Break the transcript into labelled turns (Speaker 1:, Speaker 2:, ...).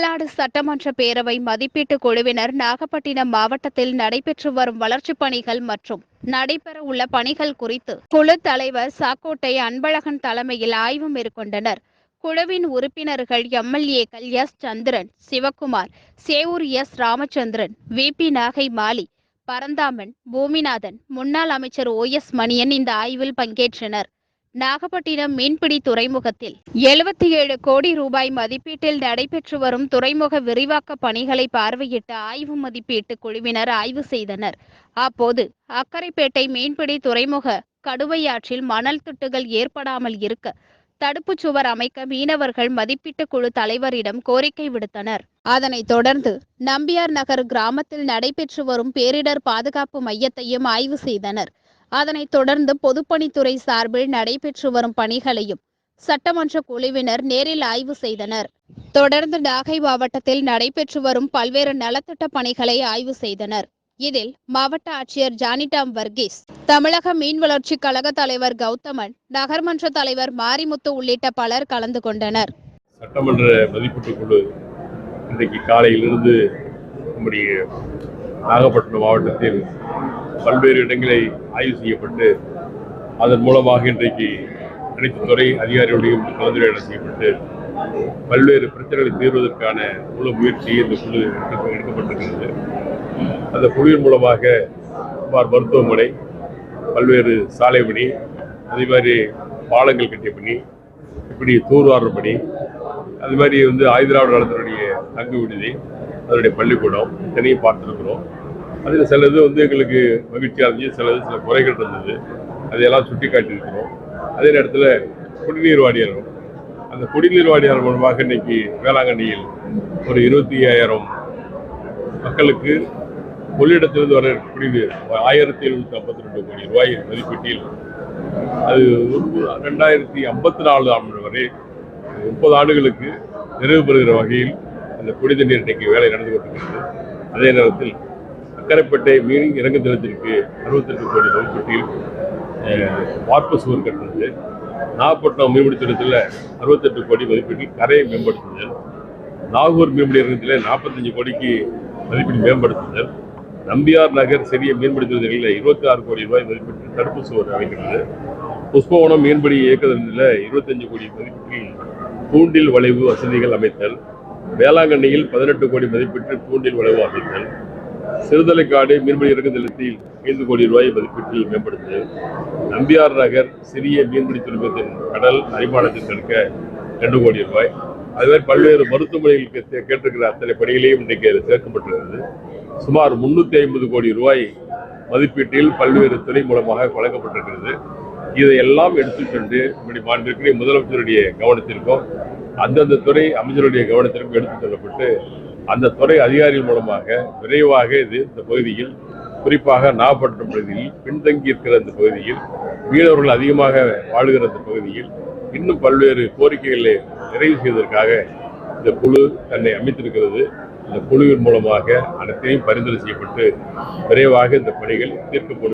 Speaker 1: தமிழ்நாடு சட்டமன்ற பேரவை மதிப்பீட்டு குழுவினர் நாகப்பட்டினம் மாவட்டத்தில் நடைபெற்று வரும் வளர்ச்சிப் பணிகள் மற்றும் நடைபெற உள்ள பணிகள் குறித்து குழு தலைவர் சாக்கோட்டை அன்பழகன் தலைமையில் ஆய்வு மேற்கொண்டனர். குழுவின் உறுப்பினர்கள் எம்எல்ஏக்கள் S. Chandran Sivakumar Sevur S. Ramachandran V. P. Nagai Mali Paranthaman Poominathan முன்னாள் அமைச்சர் ஓ. எஸ். மணியன் இந்த ஆய்வில் பங்கேற்றனர். நாகப்பட்டினம் மீன்பிடி துறைமுகத்தில் எழுபத்தி ஏழு கோடி ரூபாய் மதிப்பீட்டில் நடைபெற்று வரும் துறைமுக விரிவாக்க பணிகளை பார்வையிட்ட ஆய்வு மதிப்பீட்டு குழுவினர் ஆய்வு செய்தனர். அப்போது அக்கரைப்பேட்டை மீன்பிடி துறைமுக கடுவையாற்றில் மணல் திட்டுகள் ஏற்படாமல் இருக்க தடுப்புச் சுவர் அமைக்க மீனவர்கள் மதிப்பீட்டு குழு தலைவரிடம் கோரிக்கை விடுத்தனர். அதனைத் தொடர்ந்து நம்பியார் நகர் கிராமத்தில் நடைபெற்று வரும் பேரிடர் பாதுகாப்பு மையத்தையும் ஆய்வு செய்தனர். அதனைத் தொடர்ந்து பொதுப்பணித்துறை சார்பில் நடைபெற்று வரும் பணிகளையும் சட்டமன்ற குழுவினர் நேரில் ஆய்வு செய்தனர். தொடர்ந்து நாகை மாவட்டத்தில் நடைபெற்று வரும் பல்வேறு நலத்திட்ட பணிகளை ஆய்வு செய்தனர். இதில் மாவட்ட ஆட்சியர் ஜானிடாம் வர்கீஸ் தமிழக மீன் வளர்ச்சி கழக தலைவர் கௌதமன் நகர்மன்ற தலைவர் மாரிமுத்து உள்ளிட்ட பலர் கலந்து கொண்டனர்.
Speaker 2: சட்டமன்ற மதிப்பீட்டு குழு இன்றைக்கு காலையிலிருந்து நம்முடைய நாகப்பட்டினம் மாவட்டத்தில் பல்வேறு இடங்களை ஆய்வு செய்யப்பட்டு அதன் மூலமாக இன்றைக்கு அனைத்து துறை அதிகாரிகளுடையும் கலந்துரையாடல் செய்யப்பட்டு பல்வேறு பிரச்சனைகளை தீர்வதற்கான முழு முயற்சி இந்த குழு எடுக்கப்பட்டிருக்கிறது. அந்த குழுவின் மூலமாக சுமார் மருத்துவமனை பல்வேறு சாலை பணி அதே மாதிரி பாலங்கள் கட்டிய பணி இப்படி தூர்வாரம் பணி அது மாதிரி வந்து ஆயுதிராவிட நலத்தினுடைய தங்கு விடுதி அதனுடைய பள்ளிக்கூடம் இத்தனையும் பார்த்துருக்குறோம். அதில் சிலது வந்து எங்களுக்கு மகிழ்ச்சியாக இருந்துச்சு சிலது சில குறைகள் இருந்தது. அதையெல்லாம் சுட்டி காட்டியிருக்கிறோம் அதே நேரத்தில் குடிநீர் வாரியம் அந்த குடிநீர் வாரியம் மூலமாக இன்னைக்கு வேளாங்கண்ணியில் ஒரு இருபத்தி ஐயாயிரம் மக்களுக்கு கொள்ளிடத்திலிருந்து வர குடிநீர் ஆயிரத்தி எழுநூத்தி ஐம்பத்தி ரெண்டு கோடி ரூபாய் மதிப்பீட்டில் அது ரெண்டாயிரத்தி ஐம்பத்தி நாலு ஆண்டு வரை முப்பது ஆண்டுகளுக்கு நிறைவு பெறுகிற வகையில் அந்த குடித நீர் இன்னைக்கு வேலை நடந்து கொண்டிருக்கிறது. அதே நேரத்தில் அக்கரைப்பேட்டை மீன் இறங்கு தினத்திற்கு அறுபத்தெட்டு கோடி மதிப்பீட்டில் வார்ப்பு சுவர் கட்டுறது நாகப்பட்டினம் மீன்பிடி திட்டத்தில் அறுபத்தெட்டு கோடி மதிப்பீட்டில் கரையை மேம்படுத்துதல் நாகூர் மீன்பிடி இறங்கத்தில் நாற்பத்தஞ்சு கோடிக்கு மதிப்பீடு மேம்படுத்துதல் நம்பியார் நகர் சிறிய மீன்பிடி தொழில்களில் இருபத்தி ஆறு கோடி ரூபாய் மதிப்பீட்டில் தடுப்பு சுவர் அமைக்கிறது புஷ்பவனம் மீன்பிடி இயக்கத்தில் இருபத்தஞ்சு கோடி மதிப்பீட்டில் தூண்டில் வளைவு வசதிகள் அமைத்தல். வேளாங்கண்ணியில் பதினெட்டு கோடி மதிப்பீட்டில் தூண்டில் வளைவு அமைத்தல். சிறுதலைக்காடு மீன்பிடி இறக்கு நிலத்தில் ஐந்து கோடி ரூபாய் மதிப்பீட்டில் மேம்படுத்துதல் நம்பியார் நகர் சிறிய மீன்பிடி துறைமுகத்தின் கடல் அரிமானத்தை தடுக்க ரெண்டு கோடி ரூபாய். அதுமாதிரி பல்வேறு மருத்துவமனைகளுக்கு கேட்டிருக்கிற அத்தனை பணிகளையும் இன்றைக்கு சேர்க்கப்பட்டிருக்கிறது. சேர்க்கப்பட்டுள்ளது சுமார் முன்னூத்தி ஐம்பது கோடி ரூபாய் மதிப்பீட்டில் பல்வேறு துறை மூலமாக வழங்கப்பட்டிருக்கிறது. இதையெல்லாம் எடுத்து சென்று இப்படி மாண்பிற்குரிய முதலமைச்சருடைய கவனத்திற்கும் அந்தந்த துறை அமைச்சருடைய கவனத்திற்கு எடுத்துச் செல்லப்பட்டு அந்த துறை அதிகாரிகள் மூலமாக விரைவாக இது இந்த பகுதியில் குறிப்பாக நாகப்பட்டினம் பகுதியில் பின்தங்கி இருக்கிற இந்த பகுதியில் மீனவர்கள் அதிகமாக வாழ்கிற இந்த பகுதியில் இன்னும் பல்வேறு கோரிக்கைகளை நிறைவு செய்வதற்காக இந்த குழு தன்னை அமைத்திருக்கிறது. இந்த குழுவின் மூலமாக அனைத்தையும் பரிந்துரை செய்யப்பட்டு விரைவாக இந்த பணிகள் தீர்க்கப்படும்.